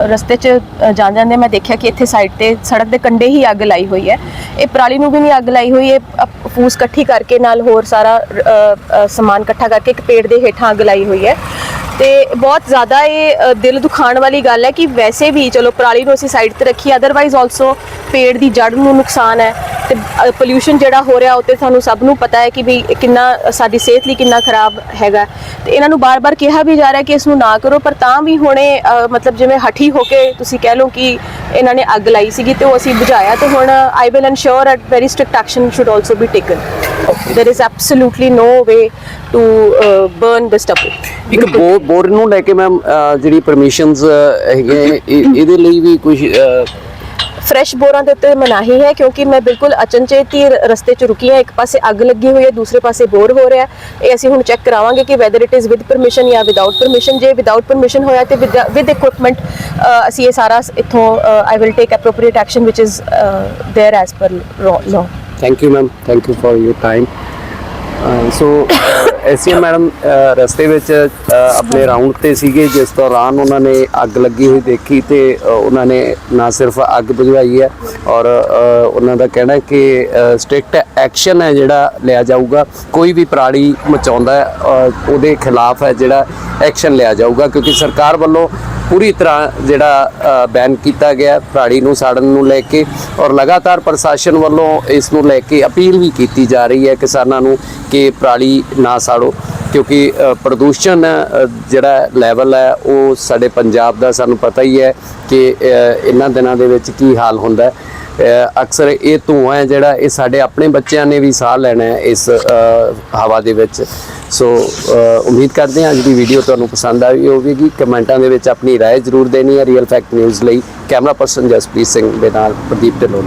ਰਸਤੇ 'ਚ ਅ, ਜਾਂਦੇ ਮੈਂ ਦੇਖਿਆ ਕਿ ਇੱਥੇ ਸਾਈਡ ਤੇ ਸੜਕ ਦੇ ਕੰਢੇ ਹੀ ਅੱਗ ਲਾਈ ਹੋਈ ਹੈ। ਇਹ ਪਰਾਲੀ ਨੂੰ ਵੀ ਨਹੀਂ ਅੱਗ ਲਾਈ ਹੋਈ ਇਹ ਫੂਸ ਇਕੱਠੀ ਕਰਕੇ ਨਾਲ ਹੋਰ ਸਾਰਾ ਸਮਾਨ ਇਕੱਠਾ ਕਰਕੇ ਇੱਕ ਪੇੜ ਦੇ ਹੇਠਾਂ ਅੱਗ ਲਾਈ ਹੋਈ ਹੈ। ਤੇ ਬਹੁਤ ਜ਼ਿਆਦਾ ਇਹ ਦਿਲ ਦੁਖਾਉਣ ਵਾਲੀ ਗੱਲ ਹੈ ਕਿ ਵੈਸੇ ਵੀ ਚਲੋ ਪਰਾਲੀ ਨੂੰ ਅਸੀਂ ਸਾਈਡ ਤੇ ਰੱਖੀ ਅਦਰਵਾਈਜ਼ ਆਲਸੋ ਪੇੜ ਦੀ ਜੜ ਨੂੰ ਨੁਕਸਾਨ ਹੈ। ਤੇ ਪੋਲਿਊਸ਼ਨ ਜਿਹੜਾ ਹੋ ਰਿਹਾ ਉੱਤੇ ਸਾਨੂੰ ਸਭ ਨੂੰ ਪਤਾ ਹੈ ਕਿ ਵੀ ਕਿੰਨਾ ਸਾਡੀ ਸਿਹਤ ਲਈ ਕਿੰਨਾ ਖਰਾਬ ਹੈਗਾ। ਤੇ ਇਹਨਾਂ ਨੂੰ ਬਾਰ-ਬਾਰ ਕਿਹਾ ਵੀ ਜਾ ਰਿਹਾ ਕਿ ਇਸ ਨੂੰ ਨਾ ਕਰੋ ਪਰ ਤਾਂ ਵੀ ਹੁਣੇ ਮਤਲਬ ਜਿਵੇਂ ਹਠੀ ਹੋ ਕੇ ਤੁਸੀਂ ਕਹਿ ਲਓ ਕਿ ਇਹਨਾਂ ਨੇ ਅੱਗ ਲਾਈ ਸੀਗੀ ਤੇ ਉਹ ਅਸੀਂ ਬੁਝਾਇਆ ਤੇ ਹੁਣ I will ensure at very strict action should also be taken is absolutely no way to uh, burn this stubble ਇੱਕ ਬੋਰ ਨੂੰ ਲੈ ਕੇ ਮੈਮ ਜਿਹੜੀ ਪਰਮਿਸ਼ਨਸ ਹੈਗੇ ਇਹ- ਇਹਦੇ ਲਈ ਵੀ ਕੁਝ ਫਰੈਸ਼ ਬੋਰਾਂ ਦੇ ਉੱਤੇ ਮਨਾਹੀ ਹੈ ਕਿਉਂਕਿ ਮੈਂ ਬਿਲਕੁਲ ਅਚਨਚੇਤ ਹੀ ਰਸਤੇ 'ਚ ਰੁਕੀ ਹਾਂ। ਇੱਕ ਪਾਸੇ ਅੱਗ ਲੱਗੀ ਹੋਈ ਹੈ, ਦੂਸਰੇ ਪਾਸੇ ਬੋਰ ਹੋ ਰਿਹਾ ਹੈ। ਇਹ ਅਸੀਂ ਹੁਣ ਚੈੱਕ ਕਰਾਵਾਂਗੇ ਕਿ whether it is with permission ਜਾਂ ਵਿਦਆਊਟ ਪਰਮਿਸ਼ਨ ਜੇ ਵਿਦਆਊਟ ਪਰਮਿਸ਼ਨ ਹੋਇਆ ਤੇ ਵਿਦ ਇਕਵਿਪਮੈਂਟ ਅਸੀਂ ਇਹ ਸਾਰਾ ਇਥੋਂ I will take appropriate action which is there as per law thank you ma'am thank you for your time so SC madam ਰਸਤੇ ਵਿੱਚ ਆਪਣੇ ਰਾਉਂਡ ਤੇ ਸੀਗੇ, ਜਿਸ ਦੌਰਾਨ ਉਹਨਾਂ ਨੇ ਅੱਗ ਲੱਗੀ ਹੋਈ ਦੇਖੀ ਤੇ ਉਹਨਾਂ ਨੇ ਨਾ ਸਿਰਫ ਅੱਗ ਬੁਝਵਾਈ ਹੈ ਔਰ ਉਹਨਾਂ ਦਾ ਕਹਿਣਾ ਕਿ ਸਟ੍ਰਿਕਟ ਐਕਸ਼ਨ ਹੈ ਜਿਹੜਾ ਲਿਆ ਜਾਊਗਾ। ਕੋਈ ਵੀ ਪ੍ਰਾਣੀ ਮਚਾਉਂਦਾ ਉਹਦੇ ਖਿਲਾਫ ਹੈ ਜਿਹੜਾ ਐਕਸ਼ਨ ਲਿਆ ਜਾਊਗਾ, ਕਿਉਂਕਿ ਸਰਕਾਰ ਵੱਲੋਂ ਪੂਰੀ ਤਰ੍ਹਾਂ ਜਿਹੜਾ ਬੈਨ ਕੀਤਾ ਗਿਆ ਹੈ ਨੂੰ ਸਾੜਨ ਨੂੰ ਲੈ ਕੇ ਔਰ ਲਗਾਤਾਰ ਪ੍ਰਸ਼ਾਸਨ ਵੱਲੋਂ ਇਸ ਨੂੰ ਲੈ ਕੇ ਅਪੀਲ ਵੀ ਕੀਤੀ ਜਾ ਰਹੀ ਹੈ ਕਿਸਾਨਾਂ ਨੂੰ ਕਿ ਪਰਾਲੀ ਨਾ ਸਾੜੋ। ਕਿਉਂਕਿ ਅ, ਪ੍ਰਦੂਸ਼ਣ ਅ, ਜਿਹੜਾ ਲੈਵਲ ਹੈ ਉਹ ਸਾਡੇ ਪੰਜਾਬ ਦਾ ਸਾਨੂੰ ਪਤਾ ਹੀ ਹੈ ਕਿ ਅ, ਇਹਨਾਂ ਦਿਨਾਂ ਦੇ ਵਿੱਚ ਕੀ ਹਾਲ ਹੁੰਦਾ ਹੈ ਅ, ਅਕਸਰ ਇਹ ਧੂਆਂ ਹੈ ਜਿਹੜਾ ਇਹ ਸਾਡੇ ਆਪਣੇ ਬੱਚਿਆਂ ਨੇ ਵੀ ਸਾਹ ਲੈਣਾ ਹੈ ਇਸ ਅ, ਹਵਾ ਦੇ ਵਿੱਚ ਸੋ ਅ, ਉਮੀਦ ਕਰਦੇ ਹਾਂ ਅੱਜ ਦੀ ਵੀਡੀਓ ਤੁਹਾਨੂੰ ਪਸੰਦ ਆਈ ਹੋਵੇਗੀ ਕਮੈਂਟਾਂ ਦੇ ਵਿੱਚ ਆਪਣੀ رائے ਜ਼ਰੂਰ ਦੇਣੀ ਹੈ ਰੀਅਲ ਫੈਕਟ ਨਿਊਜ਼ ਲਈ ਕੈਮਰਾ ਪਰਸਨ ਜਸਪ੍ਰੀਤ ਸਿੰਘ ਦੇ ਨਾਲ ਪ੍ਰਦੀਪ ਢਿੱਲੋਂ